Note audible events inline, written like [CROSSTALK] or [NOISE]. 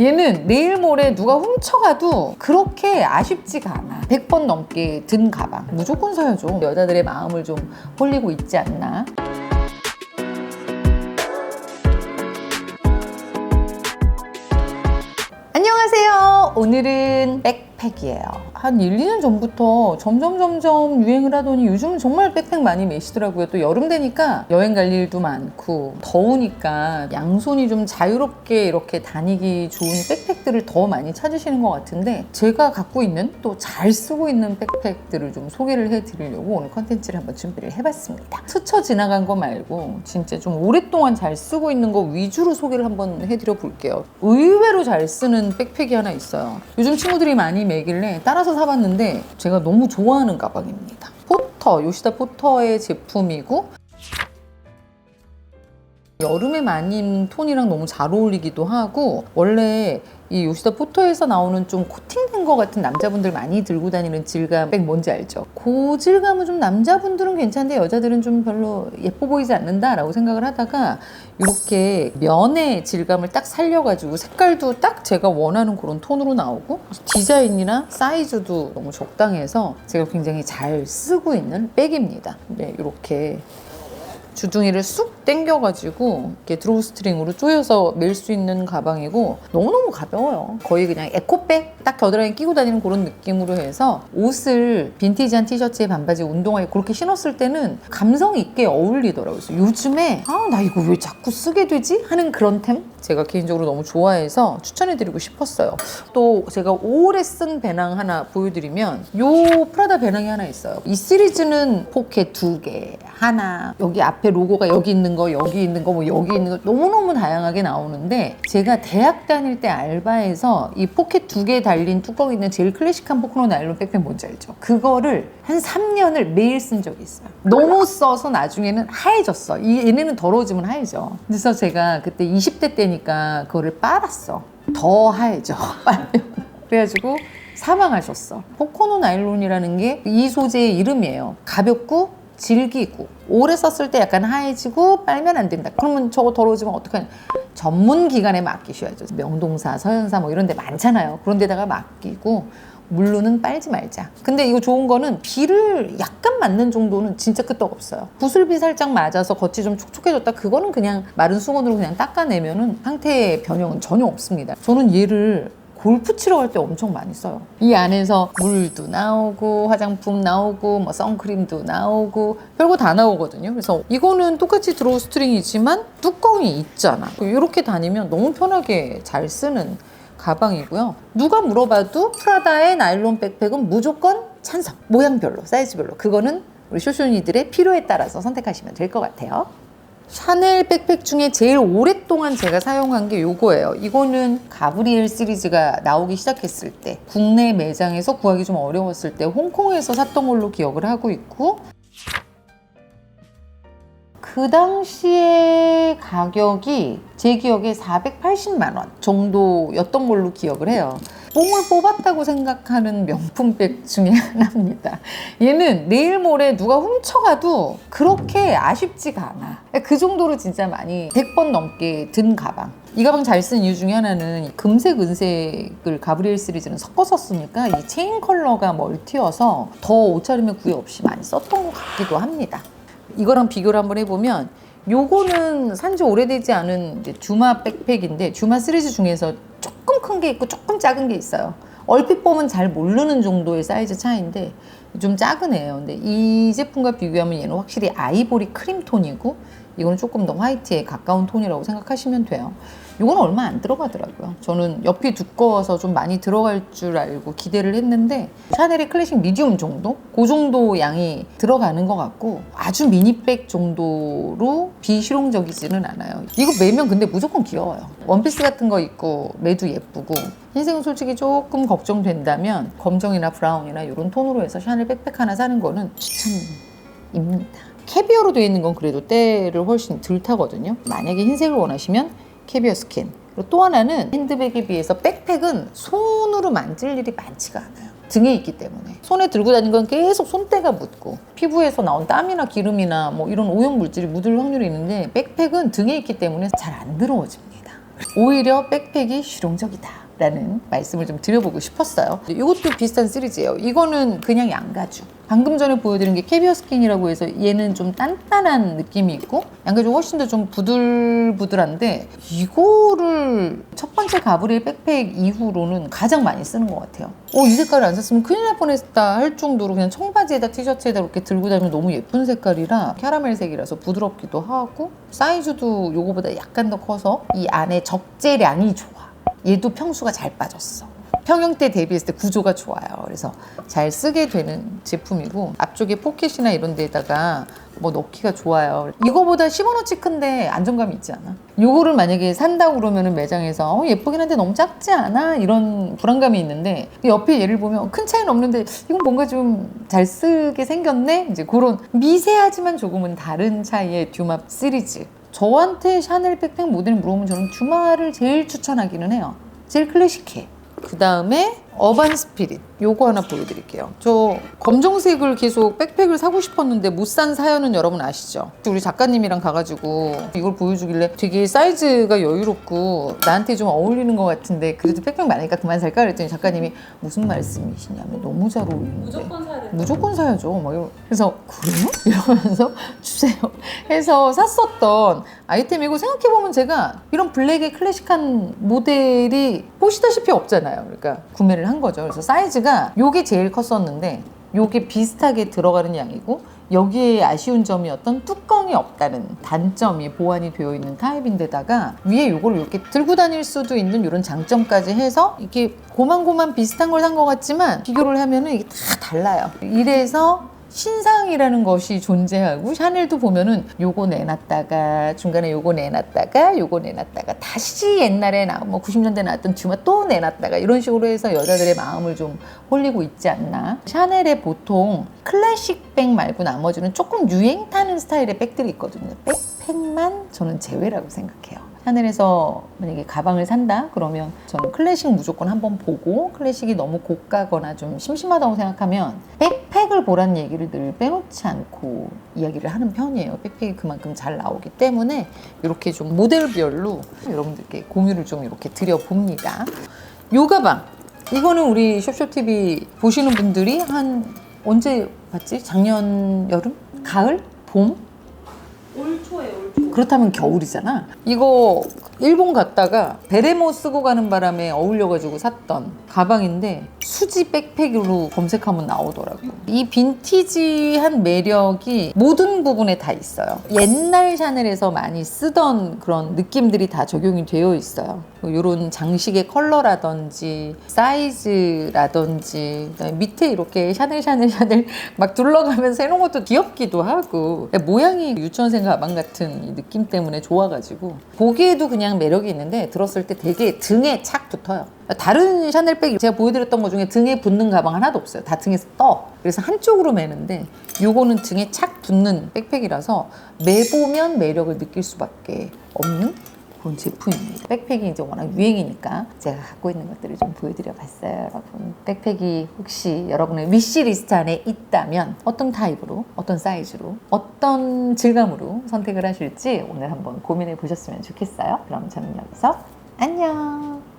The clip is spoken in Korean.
얘는 내일 모레 누가 훔쳐가도 그렇게 아쉽지가 않아. 100번 넘게 든 가방. 무조건 사야죠. 여자들의 마음을 좀 홀리고 있지 않나. 안녕하세요. 오늘은 백 팩이에요. 한 1, 2년 전부터 점점 점점 유행을 하더니 요즘은 정말 백팩 많이 매시더라고요. 또 여름 되니까 여행 갈 일도 많고 더우니까 양손이 좀 자유롭게 이렇게 다니기 좋은 백팩들을 더 많이 찾으시는 것 같은데 제가 갖고 있는 또 잘 쓰고 있는 백팩들을 좀 소개를 해드리려고 오늘 컨텐츠를 한번 준비를 해봤습니다. 스쳐 지나간 거 말고 진짜 좀 오랫동안 잘 쓰고 있는 거 위주로 소개를 한번 해드려 볼게요. 의외로 잘 쓰는 백팩이 하나 있어요. 요즘 친구들이 많이 매길래 따라서 사봤는데 제가 너무 좋아하는 가방입니다. 포터, 요시다 포터의 제품이고 여름에 입는 톤이랑 너무 잘 어울리기도 하고 원래 이 요시다 포터에서 나오는 좀 코팅된 것 같은 남자분들 많이 들고 다니는 질감 백 뭔지 알죠? 그 질감은 좀 남자분들은 괜찮은데 여자들은 좀 별로 예뻐 보이지 않는다라고 생각을 하다가 이렇게 면의 질감을 딱 살려가지고 색깔도 딱 제가 원하는 그런 톤으로 나오고 디자인이나 사이즈도 너무 적당해서 제가 굉장히 잘 쓰고 있는 백입니다. 네, 이렇게 주둥이를 쑥 당겨가지고 이렇게 드로우 스트링으로 조여서 멜 수 있는 가방이고 너무너무 가벼워요. 거의 그냥 에코백 딱 겨드랑이 끼고 다니는 그런 느낌으로 해서 옷을 빈티지한 티셔츠에 반바지 운동화에 그렇게 신었을 때는 감성 있게 어울리더라고요. 요즘에 아 나 이거 왜 자꾸 쓰게 되지? 하는 그런 템 제가 개인적으로 너무 좋아해서 추천해드리고 싶었어요. 또 제가 오래 쓴 배낭 하나 보여드리면 요 프라다 배낭이 하나 있어요. 이 시리즈는 포켓 두 개, 하나 여기 앞에 로고가 여기 있는 거, 여기 있는 거, 뭐 여기 있는 거 너무너무 다양하게 나오는데 제가 대학 다닐 때 알바에서 이 포켓 두 개 달린 뚜껑 있는 제일 클래식한 포크로 나일론 백팩 뭔지 알죠? 그거를 한 3년을 매일 쓴 적이 있어요. 너무 써서 나중에는 하얘졌어. 이 얘네는 더러워지면 하얘져. 그래서 제가 그때 20대 때니까 그거를 빨았어. 더 하얘져. [LAUGHS] 그래가지고 사망하셨어. 포코노 나일론이라는 게 이 소재의 이름이에요. 가볍고 질기고 오래 썼을 때 약간 하얘지고 빨면 안 된다. 그러면 저거 더러워지면 어떡하냐. 전문 기관에 맡기셔야죠. 명동사, 서현사 뭐 이런 데 많잖아요. 그런 데다가 맡기고 물로는 빨지 말자. 근데 이거 좋은 거는 비를 약간 맞는 정도는 진짜 끄떡 없어요. 구슬비 살짝 맞아서 겉이 좀 촉촉해졌다. 그거는 그냥 마른 수건으로 그냥 닦아내면은 상태의 변형은 전혀 없습니다. 저는 얘를 골프 치러 갈 때 엄청 많이 써요. 이 안에서 물도 나오고 화장품 나오고 뭐 선크림도 나오고 별거 다 나오거든요. 그래서 이거는 똑같이 드로우 스트링이지만 뚜껑이 있잖아. 이렇게 다니면 너무 편하게 잘 쓰는 가방이고요. 누가 물어봐도 프라다의 나일론 백팩은 무조건 찬성. 모양별로, 사이즈별로. 그거는 우리 쇼쇼니들의 필요에 따라서 선택하시면 될 것 같아요. 샤넬 백팩 중에 제일 오랫동안 제가 사용한 게 요거예요. 이거는 가브리엘 시리즈가 나오기 시작했을 때 국내 매장에서 구하기 좀 어려웠을 때 홍콩에서 샀던 걸로 기억을 하고 있고 그 당시에 가격이 제 기억에 480만 원 정도였던 걸로 기억을 해요. 뽕을 뽑았다고 생각하는 명품백 중에 하나입니다. 얘는 내일 모레 누가 훔쳐가도 그렇게 아쉽지가 않아. 그 정도로 진짜 많이 100번 넘게 든 가방. 이 가방 잘 쓴 이유 중에 하나는 이 금색, 은색을 가브리엘 시리즈는 섞어서 쓰니까 이 체인 컬러가 멀티여서 더 옷차림에 구애 없이 많이 썼던 것 같기도 합니다. 이거랑 비교를 한번 해보면 요거는 산지 오래되지 않은 듀마 백팩인데 듀마 시리즈 중에서 조금 큰 게 있고 조금 작은 게 있어요. 얼핏 보면 잘 모르는 정도의 사이즈 차이인데 좀 작은 애예요. 근데 이 제품과 비교하면 얘는 확실히 아이보리 크림 톤이고 이거는 조금 더 화이트에 가까운 톤이라고 생각하시면 돼요. 이건 얼마 안 들어가더라고요. 저는 옆이 두꺼워서 좀 많이 들어갈 줄 알고 기대를 했는데 샤넬의 클래식 미디움 정도? 그 정도 양이 들어가는 것 같고 아주 미니백 정도로 비실용적이지는 않아요. 이거 매면 근데 무조건 귀여워요. 원피스 같은 거 입고 매도 예쁘고 흰색은 솔직히 조금 걱정된다면 검정이나 브라운이나 이런 톤으로 해서 샤넬 백팩 하나 사는 거는 추천입니다. 캐비어로 되어 있는 건 그래도 때를 훨씬 덜 타거든요. 만약에 흰색을 원하시면 캐비어 스킨. 그리고 또 하나는 핸드백에 비해서 백팩은 손으로 만질 일이 많지가 않아요. 등에 있기 때문에 손에 들고 다니는 건 계속 손때가 묻고 피부에서 나온 땀이나 기름이나 뭐 이런 오염 물질이 묻을 확률이 있는데 백팩은 등에 있기 때문에 잘 안 더러워집니다. 오히려 백팩이 실용적이다. 라는 말씀을 좀 드려보고 싶었어요. 이것도 비슷한 시리즈예요. 이거는 그냥 양가죽. 방금 전에 보여드린 게 캐비어 스킨이라고 해서 얘는 좀 단단한 느낌이 있고 양가죽 훨씬 더 좀 부들부들한데 이거를 첫 번째 가브리엘 백팩 이후로는 가장 많이 쓰는 것 같아요. 어, 이 색깔을 안 샀으면 큰일 날 뻔했다 할 정도로 그냥 청바지에다 티셔츠에다 이렇게 들고 다니면 너무 예쁜 색깔이라 캐러멜색이라서 부드럽기도 하고 사이즈도 요거보다 약간 더 커서 이 안에 적재량이 좋아. 얘도 평수가 잘 빠졌어. 평형 때 대비했을 때 구조가 좋아요. 그래서 잘 쓰게 되는 제품이고 앞쪽에 포켓이나 이런 데다가 뭐 넣기가 좋아요. 이거보다 10원어치 큰데 안정감이 있지 않아? 요거를 만약에 산다고 그러면은 매장에서 어, 예쁘긴 한데 너무 작지 않아? 이런 불안감이 있는데 옆에 얘를 보면 큰 차이는 없는데 이건 뭔가 좀 잘 쓰게 생겼네? 이제 그런 미세하지만 조금은 다른 차이의 듀맙 시리즈. 저한테 샤넬 백팩 모델 물어보면 저는 듀마를 제일 추천하기는 해요. 제일 클래식해. 그 다음에 어반 스피릿 요거 하나 보여드릴게요 저 검정색을 계속 백팩을 사고 싶었는데 못 산 사연은 여러분 아시죠? 우리 작가님이랑 가가지고 이걸 보여주길래 되게 사이즈가 여유롭고 나한테 좀 어울리는 것 같은데 그래도 백팩 많으니까 그만 살까 그랬더니 작가님이 무슨 말씀이시냐면 너무 잘 어울리는데 무조건 사야 된다. 무조건 사야죠. 막 이러- 그래서 그래요? [LAUGHS] 이러면서 주세요. 해서 샀었던 아이템이고 생각해보면 제가 이런 블랙의 클래식한 모델이 보시다시피 없잖아요. 그러니까 구매를 한 거죠. 그래서 사이즈가 요게 제일 컸었는데 요게 비슷하게 들어가는 양이고 여기에 아쉬운 점이 어떤 뚜껑이 없다는 단점이 보완이 되어 있는 타입인데다가 위에 요걸 이렇게 들고 다닐 수도 있는 이런 장점까지 해서 이렇게 고만고만 비슷한 걸 산 것 같지만 비교를 하면은 이게 다 달라요. 이래서 신상이라는 것이 존재하고 샤넬도 보면은 요거 내놨다가 중간에 요거 내놨다가 요거 내놨다가 다시 옛날에 나뭐 90년대 나왔던 주마 또 내놨다가 이런 식으로 해서 여자들의 마음을 좀 홀리고 있지 않나. 샤넬에 보통 클래식 백 말고 나머지는 조금 유행 타는 스타일의 백들이 있거든요. 백팩만 저는 제외라고 생각해요 샤넬에서 만약에 가방을 산다 그러면 저는 클래식 무조건 한번 보고 클래식이 너무 고가거나 좀 심심하다고 생각하면 백팩을 보란 얘기를 늘 빼놓지 않고 이야기를 하는 편이에요. 백팩이 그만큼 잘 나오기 때문에 이렇게 좀 모델별로 여러분들께 공유를 좀 이렇게 드려봅니다. 요 가방 이거는 우리 숍숍TV 보시는 분들이 한 언제 봤지? 작년 여름? 가을? 봄? 올 초에 올 초. 그렇다면 겨울이잖아. 이거 일본 갔다가 베레모 쓰고 가는 바람에 어울려가지고 샀던 가방인데 수지 백팩으로 검색하면 나오더라고. 이 빈티지한 매력이 모든 부분에 다 있어요. 옛날 샤넬에서 많이 쓰던 그런 느낌들이 다 적용이 되어 있어요. 이런 장식의 컬러라든지 사이즈라든지 밑에 이렇게 샤넬 샤넬 샤넬 [LAUGHS] 막 둘러가면서 해놓은 것도 귀엽기도 하고 모양이 유치원생 가방 같은 이 느낌 때문에 좋아가지고 보기에도 그냥 매력이 있는데 들었을 때 되게 등에 착 붙어요. 다른 샤넬백 제가 보여드렸던 것 중에 등에 붙는 가방 하나도 없어요. 다 등에서 떠. 그래서 한쪽으로 매는데 요거는 등에 착 붙는 백팩이라서 매보면 매력을 느낄 수밖에 없는 그런 제품입니다. 백팩이 이제 워낙 유행이니까 제가 갖고 있는 것들을 좀 보여드려 봤어요, 여러분. 백팩이 혹시 여러분의 위시 리스트 안에 있다면 어떤 타입으로, 어떤 사이즈로, 어떤 질감으로 선택을 하실지 오늘 한번 고민해 보셨으면 좋겠어요. 그럼 저는 여기서 안녕!